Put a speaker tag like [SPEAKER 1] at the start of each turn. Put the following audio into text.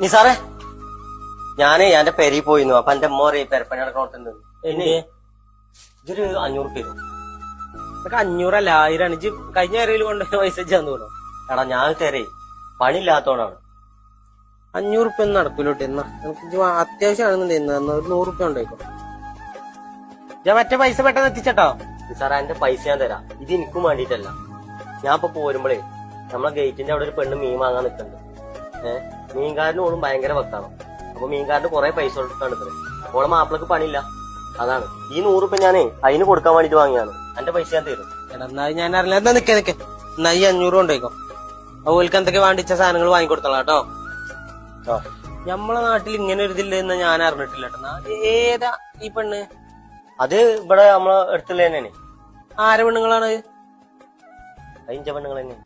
[SPEAKER 1] നിസാറേ ഞാനേ എന്റെ പെരി പോയിന്നു അപ്പൊ എന്റെ അമ്മ പറയും പെരപ്പണി നടക്കണോട്ടുണ്ട് ഇതൊരു അഞ്ഞൂറ് പേര്
[SPEAKER 2] ഇതൊക്കെ അഞ്ഞൂറല്ല ആയിരം ഇജ്ജ് കഴിഞ്ഞ കരയിൽ കൊണ്ടുപോയി പൈസ തോന്നുന്നു
[SPEAKER 1] എടാ ഞാൻ തരേ പണിയില്ലാത്തോണ്ടാണ്.
[SPEAKER 2] അഞ്ഞൂറ് ഉപ്പ ഒന്നും നടക്കൂലോട്ട് എന്നാ എനിക്ക് അത്യാവശ്യമാണെന്നുണ്ടെങ്കിൽ എന്നാ ഒരു നൂറ് ഉപ്പ ഉണ്ടായിക്കോ ഞാൻ മറ്റേ പൈസ പെട്ടെന്ന് എത്തിച്ചട്ടോ?
[SPEAKER 1] സാറേ എന്റെ പൈസ ഞാൻ തരാം. ഇത് എനിക്കും വേണ്ടിയിട്ടല്ല. ഞാൻ ഇപ്പൊ പോരുമ്പോഴേ നമ്മളെ ഗേറ്റിന്റെ അവിടെ ഒരു പെണ്ണ് മീൻ വാങ്ങാൻ നിൽക്കുന്നുണ്ട്. ഏഹ് മീൻകാരനും ഓളും ഭയങ്കര വക്കാണ്. അപ്പൊ മീൻകാരന് കുറെ പൈസ കൊടുക്കാണ് ഇത്ര. ഓളെ മാപ്പിളക്ക് പണിയില്ല. അതാണ്. ഈ നൂറ് ഇപ്പൊ ഞാനേ അതിന് കൊടുക്കാൻ വേണ്ടിട്ട് വാങ്ങിയാണ് എന്റെ പൈസ ഞാൻ തരും.
[SPEAKER 2] എന്നാ ഞാൻ അറിയില്ല എന്നാ നിക്കേ നിക്കേ. എന്നാ ഈ അഞ്ഞൂറ് കൊണ്ടേക്കോ അവൾക്ക് എന്തൊക്കെ വേണ്ടിച്ച സാധനങ്ങൾ വാങ്ങിക്കൊടുത്തോളാം കേട്ടോ. നമ്മളെ നാട്ടിൽ ഇങ്ങനെ ഒരു ഇതില്ല എന്ന് ഞാൻ അറിഞ്ഞിട്ടില്ല കേട്ടോ. ഏതാ ഈ പെണ്ണ്?
[SPEAKER 1] അത് ഇവിടെ നമ്മളെ അടുത്തുള്ള തന്നെയാണ്.
[SPEAKER 2] ആരെ പെണ്ണുങ്ങളാണ്
[SPEAKER 1] അതിന്റെ പെണ്ണുങ്ങൾ തന്നെ